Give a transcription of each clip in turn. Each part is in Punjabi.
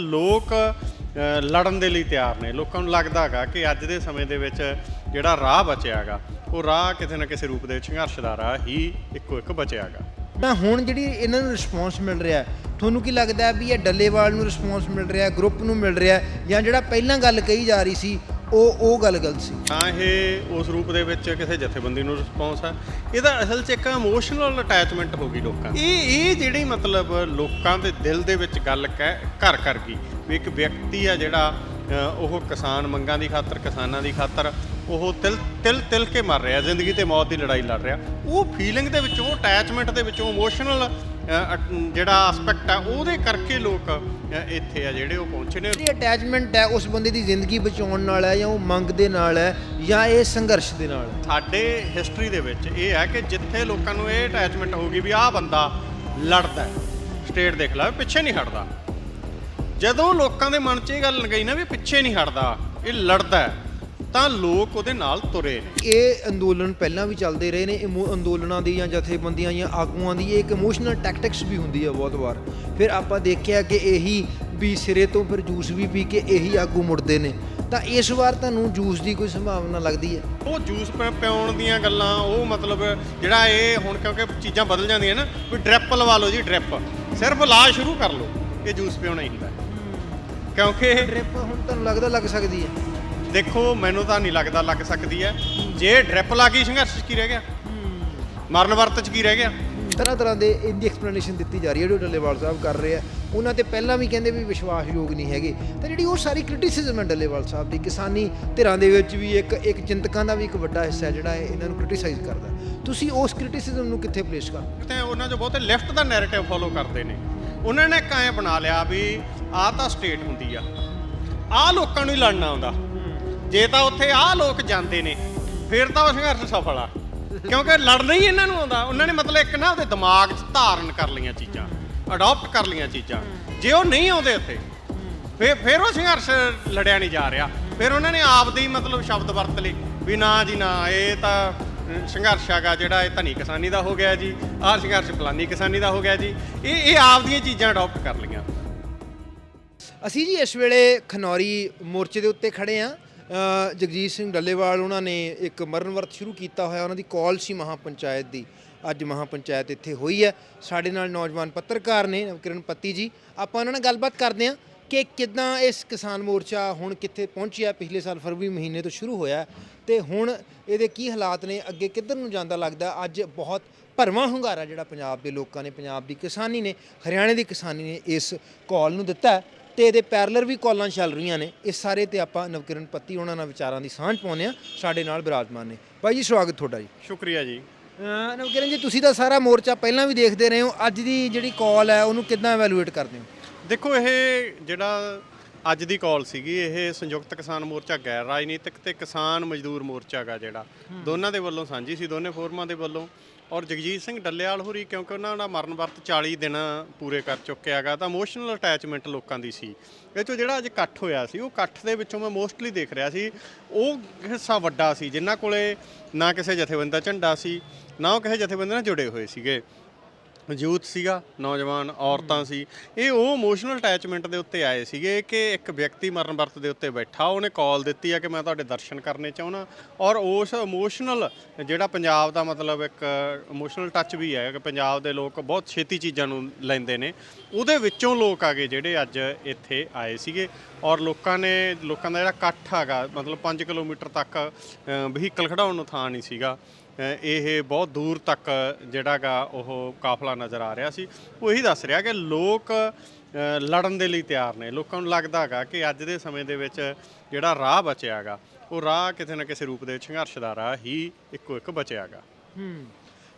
ਲੋਕ ਲੜਨ ਦੇ ਲਈ ਤਿਆਰ ਨੇ। ਲੋਕਾਂ ਨੂੰ ਲੱਗਦਾ ਹੈਗਾ ਕਿ ਅੱਜ ਦੇ ਸਮੇਂ ਦੇ ਵਿੱਚ ਜਿਹੜਾ ਰਾਹ ਬਚਿਆ ਹੈਗਾ, ਉਹ ਰਾਹ ਕਿਸੇ ਨਾ ਕਿਸੇ ਰੂਪ ਦੇ ਵਿੱਚ ਸੰਘਰਸ਼ ਦਾ ਰਾਹ ਹੀ ਇੱਕੋ ਇੱਕ ਬਚਿਆ ਹੈਗਾ। ਤਾਂ ਹੁਣ ਜਿਹੜੀ ਇਹਨਾਂ ਨੂੰ ਰਿਸਪੌਂਸ ਮਿਲ ਰਿਹਾ ਤੁਹਾਨੂੰ ਕੀ ਲੱਗਦਾ ਵੀ ਇਹ ਡੱਲੇਵਾਲ ਨੂੰ ਰਿਸਪੌਂਸ ਮਿਲ ਰਿਹਾ ਗਰੁੱਪ ਨੂੰ ਮਿਲ ਰਿਹਾ ਜਾਂ ਜਿਹੜਾ ਪਹਿਲਾਂ ਗੱਲ ਕਹੀ ਜਾ ਰਹੀ ਸੀ ਉਹ ਉਹ ਗੱਲ ਗਲਤ ਸੀ। ਤਾਂ ਇਹ ਉਸ ਰੂਪ ਦੇ ਵਿੱਚ ਕਿਸੇ ਜਥੇਬੰਦੀ ਨੂੰ ਰਿਸਪੌਂਸ ਹੈ ਇਹਦਾ ਅਸਲ 'ਚ ਇੱਕ ਇਮੋਸ਼ਨਲ ਅਟੈਚਮੈਂਟ ਹੋ ਗਈ ਲੋਕਾਂ ਦੀ। ਇਹ ਇਹ ਜਿਹੜੀ ਮਤਲਬ ਲੋਕਾਂ ਦੇ ਦਿਲ ਦੇ ਵਿੱਚ ਗੱਲ ਕਹਿ ਕਰ ਗਈ। ਵੀ ਇੱਕ ਵਿਅਕਤੀ ਆ ਜਿਹੜਾ ਉਹ ਕਿਸਾਨ ਮੰਗਾਂ ਦੀ ਖਾਤਰ, ਕਿਸਾਨਾਂ ਦੀ ਖਾਤਰ, ਉਹ ਤਿਲ ਤਿਲ ਤਿਲ ਕੇ ਮਰ ਰਿਹਾ, ਜ਼ਿੰਦਗੀ ਤੇ ਮੌਤ ਦੀ ਲੜਾਈ ਲੜ ਰਿਹਾ। ਉਹ ਫੀਲਿੰਗ ਦੇ ਵਿੱਚ, ਉਹ ਅਟੈਚਮੈਂਟ ਦੇ ਵਿੱਚੋਂ ਇਮੋਸ਼ਨਲ ਜਿਹੜਾ ਐਸਪੈਕਟ ਆ ਉਹਦੇ ਕਰਕੇ ਲੋਕ ਇੱਥੇ ਆ ਜਿਹੜੇ ਉਹ ਪਹੁੰਚੇ ਨੇ। ਜਿਹੜੀ ਅਟੈਚਮੈਂਟ ਹੈ ਉਸ ਬੰਦੇ ਦੀ ਜ਼ਿੰਦਗੀ ਬਚਾਉਣ ਨਾਲ ਹੈ ਜਾਂ ਉਹ ਮੰਗ ਦੇ ਨਾਲ ਹੈ ਜਾਂ ਇਹ ਸੰਘਰਸ਼ ਦੇ ਨਾਲ? ਸਾਡੇ ਹਿਸਟਰੀ ਦੇ ਵਿੱਚ ਇਹ ਹੈ ਕਿ ਜਿੱਥੇ ਲੋਕਾਂ ਨੂੰ ਇਹ ਅਟੈਚਮੈਂਟ ਹੋ ਗਈ ਵੀ ਆਹ ਬੰਦਾ ਲੜਦਾ ਸਟੇਟ ਦੇਖ ਲੈ ਪਿੱਛੇ ਨਹੀਂ ਹਟਦਾ। ਜਦੋਂ ਲੋਕਾਂ ਦੇ ਮਨ 'ਚ ਇਹ ਗੱਲ ਗਈ ਨਾ ਵੀ ਪਿੱਛੇ ਨਹੀਂ ਹਟਦਾ ਇਹ ਲੜਦਾ ਤਾਂ ਲੋਕ ਉਹਦੇ ਨਾਲ ਤੁਰੇ ਨੇ। ਇਹ ਅੰਦੋਲਨ ਪਹਿਲਾਂ ਵੀ ਚੱਲਦੇ ਰਹੇ ਨੇ ਇਮੋ- ਅੰਦੋਲਨਾਂ ਦੀ ਜਾਂ ਜਥੇਬੰਦੀਆਂ ਜਾਂ ਆਗੂਆਂ ਦੀ ਇਹ ਇੱਕ ਇਮੋਸ਼ਨਲ ਟੈਕਟਿਕਸ ਵੀ ਹੁੰਦੀ ਹੈ ਬਹੁਤ ਵਾਰ। ਫਿਰ ਆਪਾਂ ਦੇਖਿਆ ਕਿ ਇਹੀ ਵੀ ਸਿਰੇ ਤੋਂ ਫਿਰ ਜੂਸ ਵੀ ਪੀ ਕੇ ਇਹੀ ਆਗੂ ਮੁੜਦੇ ਨੇ। ਤਾਂ ਇਸ ਵਾਰ ਤੁਹਾਨੂੰ ਜੂਸ ਦੀ ਕੋਈ ਸੰਭਾਵਨਾ ਲੱਗਦੀ ਹੈ? ਉਹ ਜੂਸ ਪਿਆਉਣ ਦੀਆਂ ਗੱਲਾਂ ਉਹ ਮਤਲਬ ਜਿਹੜਾ ਇਹ ਹੁਣ ਕਿਉਂਕਿ ਚੀਜ਼ਾਂ ਬਦਲ ਜਾਂਦੀਆਂ ਨਾ ਵੀ ਡ੍ਰਿਪ ਲਵਾ ਲਓ ਜੀ ਡ੍ਰਿਪ ਸਿਰਫ ਲਾ ਸ਼ੁਰੂ ਕਰ ਲਓ ਇਹ ਜੂਸ ਪਿਆਉਣਾ ਹੀ ਹੁੰਦਾ ਕਿਉਂਕਿ ਇਹ ਟ੍ਰਿਪ ਹੁਣ ਤੁਹਾਨੂੰ ਲੱਗਦਾ ਲੱਗ ਸਕਦੀ ਹੈ? ਦੇਖੋ ਮੈਨੂੰ ਤਾਂ ਨਹੀਂ ਲੱਗਦਾ ਲੱਗ ਸਕਦੀ ਹੈ। ਜੇ ਡ੍ਰਿਪ ਲੱਗੀ ਸੰਘਰਸ਼ 'ਚ ਕੀ ਰਹਿ ਗਿਆ? ਮਰਨ ਵਰਤ 'ਚ ਕੀ ਰਹਿ ਗਿਆ? ਤਰ੍ਹਾਂ ਤਰ੍ਹਾਂ ਦੇ ਇਹਦੀ ਐਕਸਪਲੇਨੇਸ਼ਨ ਦਿੱਤੀ ਜਾ ਰਹੀ ਹੈ ਜੋ ਡੱਲੇਵਾਲ ਸਾਹਿਬ ਕਰ ਰਹੇ ਆ। ਉਹਨਾਂ ਤੇ ਪਹਿਲਾਂ ਵੀ ਕਹਿੰਦੇ ਵੀ ਵਿਸ਼ਵਾਸਯੋਗ ਨਹੀਂ ਹੈਗੇ। ਤਾਂ ਜਿਹੜੀ ਉਹ ਸਾਰੀ ਕ੍ਰਿਟਿਸਿਜ਼ਮ ਹੈ ਡੱਲੇਵਾਲ ਸਾਹਿਬ ਦੀ ਕਿਸਾਨੀ ਧਿਰਾਂ ਦੇ ਵਿੱਚ ਵੀ ਇੱਕ ਇੱਕ ਚਿੰਤਕਾਂ ਦਾ ਵੀ ਇੱਕ ਵੱਡਾ ਹਿੱਸਾ ਹੈ ਜਿਹੜਾ ਇਹ ਇਹਨਾਂ ਨੂੰ ਕ੍ਰਿਟਿਸਾਈਜ਼ ਕਰਦਾ। ਤੁਸੀਂ ਉਸ ਕ੍ਰਿਟਿਸਿਜ਼ਮ ਨੂੰ ਕਿੱਥੇ ਪਲੇਸ ਕਰਦੇ ਤੇ ਉਹਨਾਂ 'ਚ ਬਹੁਤੇ ਲੈਫਟ ਦਾ ਨੈਰੇਟਿਵ ਫੋਲੋ ਕਰਦੇ ਨੇ। ਉਹਨਾਂ ਨੇ ਕਾਇ ਬਣਾ ਲਿਆ ਵੀ ਆਹ ਤਾਂ ਸਟੇਟ ਹੁੰਦੀ ਆ। ਆਹ ਲੋਕਾਂ ਨੂੰ ਹੀ ਲੜਨਾ ਆਉਂਦਾ। ਜੇ ਤਾਂ ਉੱਥੇ ਆਹ ਲੋਕ ਜਾਂਦੇ ਨੇ, ਫਿਰ ਤਾਂ ਉਹ ਸੰਘਰਸ਼ ਸਫਲ ਆ। ਕਿਉਂਕਿ ਲੜਨਾ ਹੀ ਇਹਨਾਂ ਨੂੰ ਆਉਂਦਾ। ਉਹਨਾਂ ਨੇ ਮਤਲਬ ਇੱਕ ਨਾ ਉਹਦੇ ਦਿਮਾਗ 'ਚ ਧਾਰਨ ਕਰ ਲਈਆਂ ਚੀਜ਼ਾਂ ਅਡਾਪਟ ਕਰ ਲਈਆਂ ਚੀਜ਼ਾਂ। ਜੇ ਉਹ ਨਹੀਂ ਆਉਂਦੇ ਉੱਥੇ ਫਿਰ ਫਿਰ ਉਹ ਸੰਘਰਸ਼ ਲੜਿਆ ਨਹੀਂ ਜਾ ਰਿਹਾ। ਫਿਰ ਉਹਨਾਂ ਨੇ ਆਪ ਦੇ ਮਤਲਬ ਸ਼ਬਦ ਵਰਤ ਲਏ ਵੀ ਨਾ ਜੀ ਨਾ, ਇਹ ਤਾਂ ਸੰਘਰਸ਼ ਹੈਗਾ ਜਿਹੜਾ ਇਹ ਧਨੀ ਕਿਸਾਨੀ ਦਾ ਹੋ ਗਿਆ ਜੀ, ਆਹ ਸੰਘਰਸ਼ ਫਲਾਨੀ ਕਿਸਾਨੀ ਦਾ ਹੋ ਗਿਆ ਜੀ। ਇਹ ਇਹ ਆਪ ਦੀਆਂ ਚੀਜ਼ਾਂ ਅਡਾਪਟ ਕਰ ਲਈਆਂ। ਅਸੀਂ ਜੀ ਇਸ ਵੇਲੇ ਖਨੌਰੀ ਮੋਰਚੇ ਦੇ ਉੱਤੇ ਖੜੇ ਆ। ਜਗਜੀਤ ਸਿੰਘ ਡੱਲੇਵਾਲ ਉਹਨਾਂ ਨੇ ਇੱਕ ਮਰਨ ਵਰਤ ਸ਼ੁਰੂ ਕੀਤਾ ਹੋਇਆ, ਉਹਨਾਂ ਦੀ ਕਾਲ ਸੀ ਮਹਾ ਪੰਚਾਇਤ ਦੀ। ਅੱਜ ਮਹਾ ਪੰਚਾਇਤ ਇੱਥੇ ਹੋਈ ਹੈ। ਸਾਡੇ ਨਾਲ ਨੌਜਵਾਨ ਪੱਤਰਕਾਰ ਨੇ ਕਿਰਨ ਪੱਤੀ ਜੀ। ਆਪਾਂ ਉਹਨਾਂ ਨਾਲ ਗੱਲਬਾਤ ਕਰਦੇ ਹਾਂ ਕਿ ਕਿਦਾਂ ਇਸ ਕਿਸਾਨ ਮੋਰਚਾ ਹੁਣ ਕਿੱਥੇ ਪਹੁੰਚਿਆ। ਪਿਛਲੇ ਸਾਲ ਫਰਵਰੀ ਮਹੀਨੇ ਤੋਂ ਸ਼ੁਰੂ ਹੋਇਆ ਤੇ ਹੁਣ ਇਹਦੇ ਕੀ ਹਾਲਾਤ ਨੇ, ਅੱਗੇ ਕਿੱਧਰ ਨੂੰ ਜਾਂਦਾ ਲੱਗਦਾ? ਅੱਜ ਬਹੁਤ ਭਰਵਾਂ ਹੁੰਗਾਰਾ ਜਿਹੜਾ ਪੰਜਾਬ ਦੇ ਲੋਕਾਂ ਨੇ, ਪੰਜਾਬ ਦੀ ਕਿਸਾਨੀ ਨੇ, ਹਰਿਆਣੇ ਦੀ ਕਿਸਾਨੀ ਨੇ ਇਸ ਕਾਲ ਨੂੰ ਦਿੱਤਾ ਤੇ ਇਹਦੇ ਪੈਰਲਰ ਵੀ ਕਾਲਾਂ ਚੱਲ ਰਹੀਆਂ ਨੇ। ਇਸ ਸਾਰੇ ਤੇ ਆਪਾਂ ਨਵਕਿਰਨ ਪੱਤੀ ਉਹਨਾਂ ਨਾਲ ਵਿਚਾਰਾਂ ਦੀ ਸਾਂਝ ਪਾਉਂਦੇ ਆ ਸਾਡੇ ਨਾਲ ਬਿਰਾਜਮਾਨ ਨੇ। ਭਾਈ ਜੀ ਸਵਾਗਤ ਤੁਹਾਡਾ ਜੀ। ਸ਼ੁਕਰੀਆ ਜੀ। ਨਵਕਿਰਨ ਜੀ ਤੁਸੀਂ ਤਾਂ ਸਾਰਾ ਮੋਰਚਾ ਪਹਿਲਾਂ ਵੀ ਦੇਖਦੇ ਰਹੇ ਹੋ। ਅੱਜ ਦੀ ਜਿਹੜੀ ਕਾਲ ਹੈ ਉਹਨੂੰ ਕਿੱਦਾਂ ਐਵੈਲੂਏਟ ਕਰਦੇ ਹੋ? ਦੇਖੋ ਇਹ ਜਿਹੜਾ ਅੱਜ ਦੀ ਕਾਲ ਸੀਗੀ ਇਹ ਸੰਯੁਕਤ ਕਿਸਾਨ ਮੋਰਚਾ ਗੈਰ ਰਾਜਨੀਤਿਕ ਤੇ ਕਿਸਾਨ ਮਜ਼ਦੂਰ ਮੋਰਚਾ ਗਾ ਜਿਹੜਾ। ਦੋਨਾਂ ਦੇ ਵੱਲੋਂ ਸਾਂਝੀ ਸੀ ਦੋਨੇ ਫੋਰਮਾਂ ਦੇ ਵੱਲੋਂ। ਔਰ ਜਗਜੀਤ ਸਿੰਘ ਡੱਲੇਵਾਲ ਹੋਰੀ, ਕਿਉਂਕਿ ਉਹਨਾਂ ਦਾ ਮਰਨ ਵਰਤ 40 ਦਿਨ ਪੂਰੇ ਕਰ ਚੁੱਕਿਆ ਹੈਗਾ, ਤਾਂ ਇਮੋਸ਼ਨਲ ਅਟੈਚਮੈਂਟ ਲੋਕਾਂ ਦੀ ਸੀ। ਇਹ ਚੋਂ ਜਿਹੜਾ ਅੱਜ ਇਕੱਠ ਹੋਇਆ ਸੀ, ਉਹ ਇਕੱਠ ਦੇ ਵਿੱਚੋਂ ਮੈਂ ਮੋਸਟਲੀ ਦੇਖ ਰਿਹਾ ਸੀ, ਉਹ ਹਿੱਸਾ ਵੱਡਾ ਸੀ, ਜਿਨ੍ਹਾਂ ਕੋਲੇ ਨਾ ਕਿਸੇ ਜਥੇਬੰਦੀ ਦਾ ਝੰਡਾ ਸੀ, ਨਾ ਉਹ ਕਿਸੇ ਜਥੇਬੰਦੀ ਨਾਲ ਜੁੜੇ ਹੋਏ ਸੀਗੇ। ਯੂਥ ਸੀਗਾ, ਨੌਜਵਾਨ ਔਰਤਾਂ ਸੀ। ਇਹ ਉਹ ਇਮੋਸ਼ਨਲ ਅਟੈਚਮੈਂਟ ਦੇ ਉੱਤੇ ਆਏ ਸੀਗੇ ਕਿ ਇੱਕ ਵਿਅਕਤੀ ਮਰਨ ਵਰਤ ਦੇ ਉੱਤੇ ਬੈਠਾ, ਉਹਨੇ ਕਾਲ ਦਿੱਤੀ ਆ ਕਿ ਮੈਂ ਤੁਹਾਡੇ ਦਰਸ਼ਨ ਕਰਨੇ ਚਾਹੁੰਦਾ। ਔਰ ਉਸ ਇਮੋਸ਼ਨਲ ਜਿਹੜਾ ਪੰਜਾਬ ਦਾ ਮਤਲਬ ਇੱਕ ਇਮੋਸ਼ਨਲ ਟੱਚ ਵੀ ਹੈ, ਕਿ ਪੰਜਾਬ ਦੇ ਲੋਕ ਬਹੁਤ ਛੇਤੀ ਚੀਜ਼ਾਂ ਨੂੰ ਲੈਂਦੇ ਨੇ। ਉਹਦੇ ਵਿੱਚੋਂ ਲੋਕ ਆਗੇ ਜਿਹੜੇ ਅੱਜ ਇੱਥੇ ਆਏ ਸੀਗੇ। ਔਰ ਲੋਕਾਂ ਨੇ, ਲੋਕਾਂ ਦਾ ਜਿਹੜਾ ਇਕੱਠ ਹੈਗਾ, ਮਤਲਬ 5 ਕਿਲੋਮੀਟਰ ਤੱਕ ਵਹੀਕਲ ਖੜਾਉਣ ਨੂੰ ਥਾਂ ਨਹੀਂ ਸੀਗਾ। ਇਹ ਬਹੁਤ ਦੂਰ ਤੱਕ ਜਿਹੜਾਗਾ ਉਹ ਕਾਫਲਾ ਨਜ਼ਰ ਆ ਰਿਹਾ ਸੀ। ਉਹ ਇਹੀ ਦੱਸ ਰਿਹਾ ਕਿ ਲੋਕ ਲੜਨ ਦੇ ਲਈ ਤਿਆਰ ਨੇ। ਲੋਕਾਂ ਨੂੰ ਲੱਗਦਾ ਹੈਗਾ ਕਿ ਅੱਜ ਦੇ ਸਮੇਂ ਦੇ ਵਿੱਚ ਜਿਹੜਾ ਰਾਹ ਬਚਿਆ ਹੈਗਾ, ਉਹ ਰਾਹ ਕਿਸੇ ਨਾ ਕਿਸੇ ਰੂਪ ਦੇ ਵਿੱਚ ਸੰਘਰਸ਼ ਦਾ ਰਾਹ ਹੀ ਇੱਕੋ ਇੱਕ ਬਚਿਆ ਹੈਗਾ। ਹੂੰ।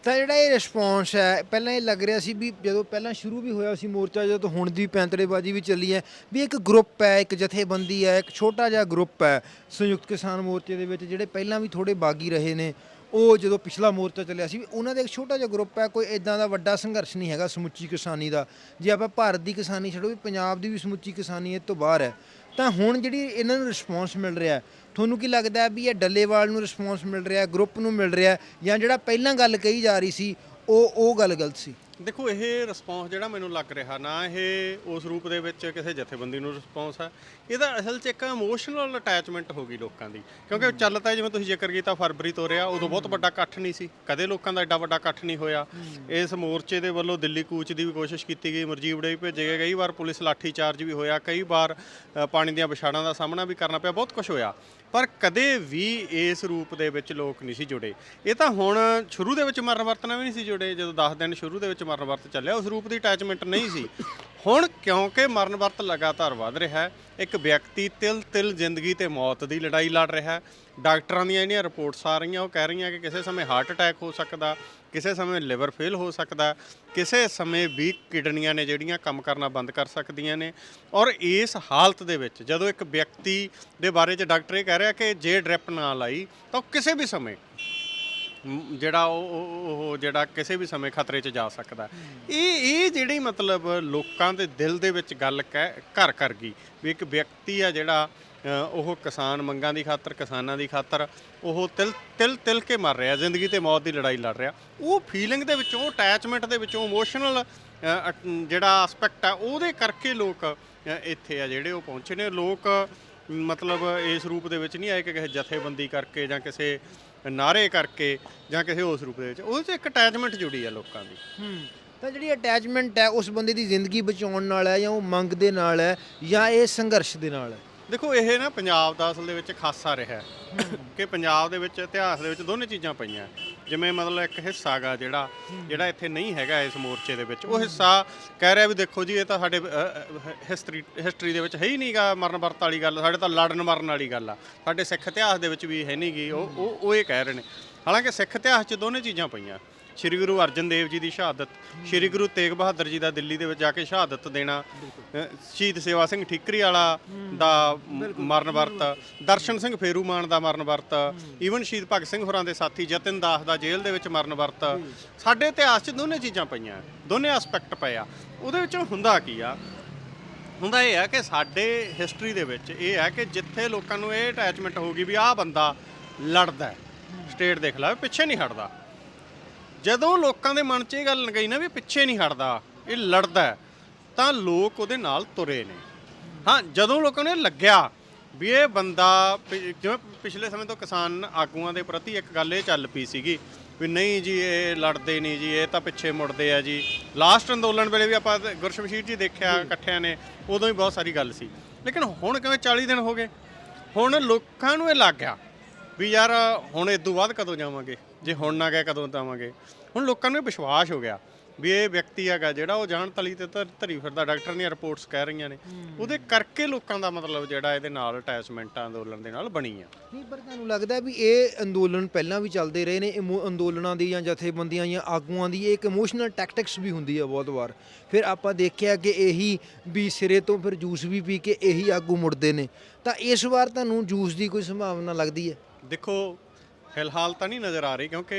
ਤਾਂ ਜਿਹੜਾ ਇਹ ਰਿਸਪੌਂਸ ਹੈ, ਪਹਿਲਾਂ ਇਹ ਲੱਗ ਰਿਹਾ ਸੀ ਵੀ ਜਦੋਂ ਪਹਿਲਾਂ ਸ਼ੁਰੂ ਵੀ ਹੋਇਆ ਸੀ ਮੋਰਚਾ, ਜਦੋਂ ਹੁਣ ਦੀ ਪੈਂਤੜੇਬਾਜ਼ੀ ਵੀ ਚੱਲੀ ਹੈ, ਵੀ ਇੱਕ ਗਰੁੱਪ ਹੈ, ਇੱਕ ਜਥੇਬੰਦੀ ਹੈ, ਇੱਕ ਛੋਟਾ ਜਿਹਾ ਗਰੁੱਪ ਹੈ ਸੰਯੁਕਤ ਕਿਸਾਨ ਮੋਰਚੇ ਦੇ ਵਿੱਚ, ਜਿਹੜੇ ਪਹਿਲਾਂ ਵੀ ਥੋੜੇ ਬਾਗੀ ਰਹੇ ਨੇ, ਉਹ ਜਦੋਂ ਪਿਛਲਾ ਮੋਰਚਾ ਚੱਲਿਆ ਸੀ, ਵੀ ਉਹਨਾਂ ਦਾ ਇੱਕ ਛੋਟਾ ਜਿਹਾ ਗਰੁੱਪ ਹੈ, ਕੋਈ ਇਦਾਂ ਦਾ ਵੱਡਾ ਸੰਘਰਸ਼ ਨਹੀਂ ਹੈਗਾ ਸਮੁੱਚੀ ਕਿਸਾਨੀ ਦਾ। ਜੇ ਆਪਾਂ ਭਾਰਤ ਦੀ ਕਿਸਾਨੀ ਛੱਡੋ, ਵੀ ਪੰਜਾਬ ਦੀ ਵੀ ਸਮੁੱਚੀ ਕਿਸਾਨੀ ਇਹ ਤੋਂ ਬਾਹਰ ਹੈ ਤਾਂ ਹੁਣ ਜਿਹੜੀ ਇਹਨਾਂ ਨੂੰ ਰਿਸਪੌਂਸ ਮਿਲ ਰਿਹਾ ਤੁਹਾਨੂੰ ਕੀ ਲੱਗਦਾ ਵੀ ਇਹ ਡੱਲੇਵਾਲ ਨੂੰ ਰਿਸਪੌਂਸ ਮਿਲ ਰਿਹਾ ਗਰੁੱਪ ਨੂੰ ਮਿਲ ਰਿਹਾ ਜਾਂ ਜਿਹੜਾ ਪਹਿਲਾਂ ਗੱਲ ਕਹੀ ਜਾ ਰਹੀ ਸੀ, ਉਹ ਉਹ ਗੱਲ ਗਲਤ ਸੀ? ਦੇਖੋ ਇਹ ਰਿਸਪੌਂਸ ਜਿਹੜਾ ਮੈਨੂੰ ਲੱਗ ਰਿਹਾ ਨਾ ਇਹ ਉਸ ਰੂਪ ਦੇ ਵਿੱਚ ਕਿਸੇ ਜਥੇਬੰਦੀ ਨੂੰ ਰਿਸਪੌਂਸ ਹੈ ਇਹਦਾ ਅਸਲ 'ਚ ਇੱਕ ਇਮੋਸ਼ਨਲ ਅਟੈਚਮੈਂਟ ਹੋ ਗਈ ਲੋਕਾਂ ਦੀ। ਕਿਉਂਕਿ ਚੱਲ ਤਾਂ ਜਿਵੇਂ ਤੁਸੀਂ ਜ਼ਿਕਰ ਕੀਤਾ ਫਰਵਰੀ ਤੋਂ ਰਿਹਾ ਉਦੋਂ ਬਹੁਤ ਵੱਡਾ ਇਕੱਠ ਨਹੀਂ ਸੀ। ਕਦੇ ਲੋਕਾਂ ਦਾ ਐਡਾ ਵੱਡਾ ਇਕੱਠ ਨਹੀਂ ਹੋਇਆ। ਇਸ ਮੋਰਚੇ ਦੇ ਵੱਲੋਂ ਦਿੱਲੀ ਕੂਚ ਦੀ ਵੀ ਕੋਸ਼ਿਸ਼ ਕੀਤੀ ਗਈ ਮਰਜੀਵੜੇ ਵੀ ਭੇਜੇ ਗਏ। ਕਈ ਵਾਰ ਪੁਲਿਸ ਲਾਠੀ ਚਾਰਜ ਵੀ ਹੋਇਆ ਕਈ ਵਾਰ ਪਾਣੀ ਦੀਆਂ ਵਿਛਾੜਾਂ ਦਾ ਸਾਹਮਣਾ ਵੀ ਕਰਨਾ ਪਿਆ ਬਹੁਤ ਕੁਝ ਹੋਇਆ। ਪਰ ਕਦੇ ਵੀ ਇਸ ਰੂਪ ਦੇ ਵਿੱਚ ਲੋਕ ਨਹੀਂ ਸੀ ਜੁੜੇ। ਇਹ ਤਾਂ ਹੁਣ ਸ਼ੁਰੂ ਦੇ ਵਿੱਚ ਮਰਨ ਵਰਤਣਾ ਵੀ ਨਹੀਂ ਸੀ ਜੁੜੇ, ਜਦੋਂ 10 ਦਿਨ ਸ਼ੁਰੂ ਦੇ ਵਿੱਚ ਮਰਨ ਵਰਤ ਚੱਲਿਆ, ਉਸ ਰੂਪ ਦੀ ਅਟੈਚਮੈਂਟ ਨਹੀਂ ਸੀ। ਹੁਣ ਕਿਉਂਕਿ ਮਰਨ ਵਰਤ ਲਗਾਤਾਰ ਵਧ ਰਿਹਾ ਹੈ, ਇੱਕ ਵਿਅਕਤੀ ਤਿਲ ਤਿਲ ਜ਼ਿੰਦਗੀ ਤੇ ਮੌਤ ਦੀ ਲੜਾਈ ਲੜ ਰਿਹਾ ਹੈ ਡਾਕਟਰਾਂ ਦੀਆਂ ਜਿਹੜੀਆਂ ਰਿਪੋਰਟਸ ਆ ਰਹੀਆਂ, ਉਹ ਕਹਿ ਰਹੀਆਂ ਕਿ ਕਿਸੇ ਸਮੇਂ ਹਾਰਟ ਅਟੈਕ ਹੋ ਸਕਦਾ, ਕਿਸੇ ਸਮੇਂ ਲਿਵਰ ਫੇਲ ਹੋ ਸਕਦਾ, ਕਿਸੇ ਸਮੇਂ ਵੀ ਕਿਡਨੀਆਂ ਨੇ ਜਿਹੜੀਆਂ ਕੰਮ ਕਰਨਾ ਬੰਦ ਕਰ ਸਕਦੀਆਂ ਨੇ। ਔਰ ਇਸ ਹਾਲਤ ਦੇ ਵਿੱਚ ਜਦੋਂ ਇੱਕ ਵਿਅਕਤੀ ਦੇ ਬਾਰੇ 'ਚ ਡਾਕਟਰ ਇਹ ਕਹਿ ਰਿਹਾ ਕਿ ਜੇ ਡ੍ਰਿਪ ਨਾ ਲਾਈ, ਤਾਂ ਉਹ ਕਿਸੇ ਵੀ ਸਮੇਂ ਜਿਹੜਾ ਉਹ, ਉਹ- ਜਿਹੜਾ ਕਿਸੇ ਵੀ ਸਮੇਂ ਖਤਰੇ 'ਚ ਜਾ ਸਕਦਾ। ਇਹ ਇਹ ਜਿਹੜੀ ਮਤਲਬ ਲੋਕਾਂ ਦੇ ਦਿਲ ਦੇ ਵਿੱਚ ਗੱਲ ਕਹਿ, ਘਰ ਕਰ ਗਈ ਵੀ ਇੱਕ ਵਿਅਕਤੀ ਆ ਜਿਹੜਾ ਉਹ ਕਿਸਾਨ ਮੰਗਾਂ ਦੀ ਖਾਤਰ, ਕਿਸਾਨਾਂ ਦੀ ਖਾਤਰ, ਉਹ ਤਿਲ ਤਿਲ ਤਿਲ ਕੇ ਮਰ ਰਿਹਾ, ਜ਼ਿੰਦਗੀ ਤੇ ਮੌਤ ਦੀ ਲੜਾਈ ਲੜ ਰਿਹਾ। ਉਹ ਫੀਲਿੰਗ ਦੇ ਵਿੱਚੋਂ ਅਟੈਚਮੈਂਟ ਦੇ ਵਿੱਚੋਂ ਇਮੋਸ਼ਨਲ ਜਿਹੜਾ ਐਸਪੈਕਟ ਆ, ਉਹਦੇ ਕਰਕੇ ਲੋਕ ਇੱਥੇ ਆ ਜਿਹੜੇ ਉਹ ਪਹੁੰਚੇ ਨੇ। ਲੋਕ, ਮਤਲਬ ਇਸ ਰੂਪ ਦੇ ਵਿੱਚ ਨਹੀਂ ਆਏ ਕਿ ਕਿਸੇ ਜਥੇਬੰਦੀ ਕਰਕੇ ਜਾਂ ਕਿਸੇ ਨਾਰੇ ਕਰਕੇ ਜਾਂ ਕਿਸੇ ਉਸ ਰੂਪ ਦੇ ਵਿੱਚ। ਉਹਦੇ 'ਚ ਇੱਕ ਅਟੈਚਮੈਂਟ ਜੁੜੀ ਆ ਲੋਕਾਂ ਦੀ। ਹੂੰ, ਤਾਂ ਜਿਹੜੀ ਅਟੈਚਮੈਂਟ ਹੈ ਉਸ ਬੰਦੇ ਦੀ ਜ਼ਿੰਦਗੀ ਬਚਾਉਣ ਨਾਲ ਹੈ ਜਾਂ ਉਹ ਮੰਗ ਦੇ ਨਾਲ ਹੈ ਜਾਂ ਇਹ ਸੰਘਰਸ਼ ਦੇ ਨਾਲ ਹੈ ਦੇਖੋ, ਇਹ ਨਾ ਪੰਜਾਬ ਦਾ ਅਸਲ ਦੇ ਵਿੱਚ ਖਾਸਾ ਰਿਹਾ ਕਿ ਪੰਜਾਬ ਦੇ ਵਿੱਚ, ਇਤਿਹਾਸ ਦੇ ਵਿੱਚ ਦੋਨੇ ਚੀਜ਼ਾਂ ਪਈਆਂ। ਜਿਵੇਂ ਮਤਲਬ ਇੱਕ ਹਿੱਸਾ ਗਾ ਜਿਹੜਾ ਜਿਹੜਾ ਇੱਥੇ ਨਹੀਂ ਹੈਗਾ ਇਸ ਮੋਰਚੇ ਦੇ ਵਿੱਚ। ਉਹ ਹਿੱਸਾ ਕਹਿ ਰਿਹਾ ਵੀ ਦੇਖੋ ਜੀ, ਇਹ ਤਾਂ ਸਾਡੇ ਹਿਸਟਰੀ ਹਿਸਟਰੀ ਦੇ ਵਿੱਚ ਹੈ ਹੀ ਨਹੀਂਗਾ ਮਰਨ ਵਰਤ ਵਾਲੀ ਗੱਲ। ਸਾਡੇ ਤਾਂ ਲੜਨ ਮਰਨ ਵਾਲੀ ਗੱਲ ਆ। ਸਾਡੇ ਸਿੱਖ ਇਤਿਹਾਸ ਦੇ ਵਿੱਚ ਵੀ ਹੈ ਨਹੀਂਗੀ ਉਹ ਉਹ ਉਹ ਇਹ ਕਹਿ ਰਹੇ ਨੇ। ਹਾਲਾਂਕਿ ਸਿੱਖ ਇਤਿਹਾਸ 'ਚ ਦੋਨੇ ਚੀਜ਼ਾਂ ਪਈਆਂ। ਸ਼੍ਰੀ ਗੁਰੂ ਅਰਜਨ ਦੇਵ ਜੀ ਦੀ ਸ਼ਹਾਦਤ ਸ਼੍ਰੀ ਗੁਰੂ ਤੇਗ ਬਹਾਦਰ ਜੀ ਦਾ ਦਿੱਲੀ ਦੇ ਵਿੱਚ ਜਾ ਕੇ ਸ਼ਹਾਦਤ ਦੇਣਾ ਅ, ਸ਼ਹੀਦ ਸੇਵਾ ਸਿੰਘ ਠੀਕਰੀ ਵਾਲਾ ਦਾ ਮਰਨ ਵਰਤ ਦਰਸ਼ਨ ਸਿੰਘ ਫੇਰੂਮਾਨ ਦਾ ਮਰਨ ਵਰਤ ਈਵਨ ਸ਼ਹੀਦ ਭਗਤ ਸਿੰਘ ਹੋਰਾਂ ਦੇ ਸਾਥੀ ਜਤਿਨ ਦਾਸ ਦਾ ਜੇਲ੍ਹ ਦੇ ਵਿੱਚ ਮਰਨ ਵਰਤ। ਸਾਡੇ ਇਤਿਹਾਸ 'ਚ ਦੋਨੇ ਚੀਜ਼ਾਂ ਪਈਆਂ ਦੋਨੇ ਐਸਪੈਕਟ ਪਏ ਆ। ਉਹਦੇ ਵਿੱਚੋਂ ਹੁੰਦਾ ਕੀ ਆ? ਹੁੰਦਾ ਇਹ ਹੈ ਕਿ ਸਾਡੇ ਹਿਸਟਰੀ ਦੇ ਵਿੱਚ ਇਹ ਹੈ ਕਿ ਜਿੱਥੇ ਲੋਕਾਂ ਨੂੰ ਇਹ ਅਟੈਚਮੈਂਟ ਹੋ ਗਈ ਵੀ ਆਹ ਬੰਦਾ ਲੜਦਾ ਸਟੇਟ ਦੇ ਖਿਲਾਫ ਪਿੱਛੇ ਨਹੀਂ ਹਟਦਾ। ਜਦੋਂ ਲੋਕਾਂ ਦੇ ਮਨ 'ਚ ਇਹ ਗੱਲ ਗਈ ਨਾ ਵੀ ਪਿੱਛੇ ਨਹੀਂ ਹਟਦਾ ਇਹ ਲੜਦਾ ਤਾਂ ਲੋਕ ਉਹਦੇ ਨਾਲ ਤੁਰੇ ਨੇ। ਹਾਂ ਜਦੋਂ ਲੋਕਾਂ ਨੂੰ ਇਹ ਲੱਗਿਆ ਵੀ ਇਹ ਬੰਦਾ ਜਿਵੇਂ ਪਿਛਲੇ ਸਮੇਂ ਤੋਂ ਕਿਸਾਨ ਆਗੂਆਂ ਦੇ ਪ੍ਰਤੀ ਇੱਕ ਗੱਲ ਇਹ ਚੱਲ ਪਈ ਸੀਗੀ ਵੀ ਨਹੀਂ ਜੀ ਇਹ ਲੜਦੇ ਨਹੀਂ ਜੀ ਇਹ ਤਾਂ ਪਿੱਛੇ ਮੁੜਦੇ ਆ ਜੀ। ਲਾਸਟ ਅੰਦੋਲਨ ਵੇਲੇ ਵੀ ਆਪਾਂ ਤੇ ਗੁਰਸ਼ਮਸ਼ੀਰ ਜੀ ਦੇਖਿਆ ਇਕੱਠਿਆਂ ਨੇ ਉਦੋਂ ਹੀ ਬਹੁਤ ਸਾਰੀ ਗੱਲ ਸੀ। ਲੇਕਿਨ ਹੁਣ ਕਿਵੇਂ 40 ਦਿਨ ਹੋ ਗਏ? ਹੁਣ ਲੋਕਾਂ ਨੂੰ ਇਹ ਲੱਗ ਗਿਆ ਵੀ ਯਾਰ ਹੁਣ ਇਦੋਂ ਬਾਅਦ ਕਦੋਂ ਜਾਵਾਂਗੇ? ਜੇ ਹੁਣ ਨਾ ਗਏ ਕਦੋਂ ਜਾਵਾਂਗੇ ਹੁਣ ਲੋਕਾਂ ਨੂੰ ਇਹ ਵਿਸ਼ਵਾਸ ਹੋ ਗਿਆ ਵੀ ਇਹ ਵਿਅਕਤੀ ਹੈਗਾ ਜਿਹੜਾ ਉਹ ਜਾਣ ਤਲੀ ਤੇ ਧਰ- ਧਰੀ ਫਿਰਦਾ ਡਾਕਟਰ ਦੀਆਂ ਰਿਪੋਰਟਸ ਕਹਿ ਰਹੀਆਂ ਨੇ। ਉਹਦੇ ਕਰਕੇ ਲੋਕਾਂ ਦਾ ਮਤਲਬ ਜਿਹੜਾ ਇਹਦੇ ਨਾਲ ਅਟੈਚਮੈਂਟ ਅੰਦੋਲਨ ਦੇ ਨਾਲ ਬਣੀ ਆ। ਨਹੀਂ ਪਰ ਤੁਹਾਨੂੰ ਲੱਗਦਾ ਵੀ ਇਹ ਅੰਦੋਲਨ ਪਹਿਲਾਂ ਵੀ ਚੱਲਦੇ ਰਹੇ ਨੇ ਇਮੋ- ਅੰਦੋਲਨਾਂ ਦੀ ਜਾਂ ਜਥੇਬੰਦੀਆਂ ਜਾਂ ਆਗੂਆਂ ਦੀ ਇੱਕ ਇਮੋਸ਼ਨਲ ਟੈਕਟਿਕਸ ਵੀ ਹੁੰਦੀ ਆ ਬਹੁਤ ਵਾਰ। ਫਿਰ ਆਪਾਂ ਦੇਖਿਆ ਕਿ ਇਹੀ ਵੀ ਸਿਰੇ ਤੋਂ ਫਿਰ ਜੂਸ ਵੀ ਪੀ ਕੇ ਇਹੀ ਆਗੂ ਮੁੜਦੇ ਨੇ। ਤਾਂ ਇਸ ਵਾਰ ਤੁਹਾਨੂੰ ਜੂਸ ਦੀ ਕੋਈ ਸੰਭਾਵਨਾ ਲੱਗਦੀ ਹੈ? ਦੇਖੋ ਫਿਲਹਾਲ ਤਾਂ ਨਹੀਂ ਨਜ਼ਰ ਆ ਰਹੀ ਕਿਉਂਕਿ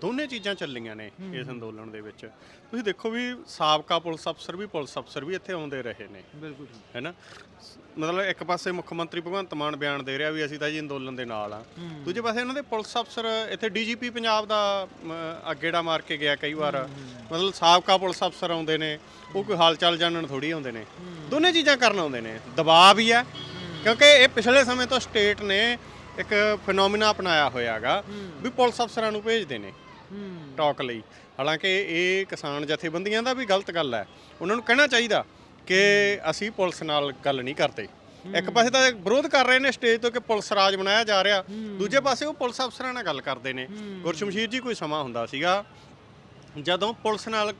ਦੋਨੇ ਚੀਜ਼ਾਂ ਚੱਲੀਆਂ ਨੇ ਇਸ ਅੰਦੋਲਨ ਦੇ ਵਿੱਚ। ਤੁਸੀਂ ਦੇਖੋ ਵੀ ਸਾਬਕਾ ਪੁਲਿਸ ਅਫਸਰ ਵੀ ਪੁਲਿਸ ਅਫਸਰ ਵੀ ਇੱਥੇ ਆਉਂਦੇ ਰਹੇ ਨੇ। ਬਿਲਕੁਲ ਹੈਨਾ ਸ- ਮਤਲਬ ਇੱਕ ਪਾਸੇ ਮੁੱਖ ਮੰਤਰੀ ਭਗਵੰਤ ਮਾਨ ਬਿਆਨ ਦੇ ਰਿਹਾ ਵੀ ਅਸੀਂ ਤਾਂ ਜੀ ਅੰਦੋਲਨ ਦੇ ਨਾਲ ਆ। ਦੂਜੇ ਪਾਸੇ ਇਹਨਾਂ ਦੇ ਪੁਲਿਸ ਅਫਸਰ ਇੱਥੇ ਡੀਜੀਪੀ ਪੰਜਾਬ ਦਾ ਅੱਗੇੜਾ ਮਾਰ ਕੇ ਗਿਆ ਕਈ ਵਾਰ। ਮਤਲਬ ਸਾਬਕਾ ਪੁਲਿਸ ਅਫਸਰ ਆਉਂਦੇ ਨੇ ਉਹ ਕੋਈ ਹਾਲ ਚਾਲ ਜਾਣਨ ਥੋੜੀ ਆਉਂਦੇ ਨੇ। ਦੋਨੇ ਚੀਜ਼ਾਂ ਕਰਨ ਆਉਂਦੇ ਨੇ। ਦਬਾਅ ਵੀ ਹੈ। ਕਿਉਂਕਿ ਇਹ ਪਿਛਲੇ ਸਮੇਂ ਤੋਂ ਸਟੇਟ ਨੇ ਇੱਕ ਫੀਨੋਮੀਨਾ ਅਪਣਾਇਆ ਹੋਇਆਗਾ ਵੀ ਪੁਲਿਸ ਅਫਸਰਾਂ ਨੂੰ ਭੇਜਦੇ ਨੇ ਟਾਕ ਲਈ। ਹਾਲਾਂਕਿ ਇਹ ਕਿਸਾਨ ਜਥੇਬੰਦੀਆਂ ਦਾ ਵੀ ਗਲਤ ਗੱਲ ਹੈ। ਉਹਨਾਂ ਨੂੰ ਕਹਿਣਾ ਚਾਹੀਦਾ ਕਿ ਅਸੀਂ ਪੁਲਿਸ ਨਾਲ ਗੱਲ ਨਹੀਂ ਕਰਦੇ। ਇੱਕ ਪਾਸੇ ਤਾਂ ਵਿਰੋਧ ਕਰ ਰਹੇ ਨੇ ਸਟੇਜ ਤੋਂ ਕਿ ਪੁਲਿਸ ਰਾਜ ਬਣਾਇਆ ਜਾ ਰਿਹਾ। ਦੂਜੇ ਪਾਸੇ ਉਹ ਪੁਲਿਸ ਅਫਸਰਾਂ ਨਾਲ ਗੱਲ ਕਰਦੇ ਨੇ। ਗੁਰਸ਼ਮਸ਼ੀਰ ਜੀ ਕੋਈ ਸਮਾਂ ਹੁੰਦਾ ਸੀਗਾ। ਜਦੋਂ ਪੁਲਿਸ ਨਾਲ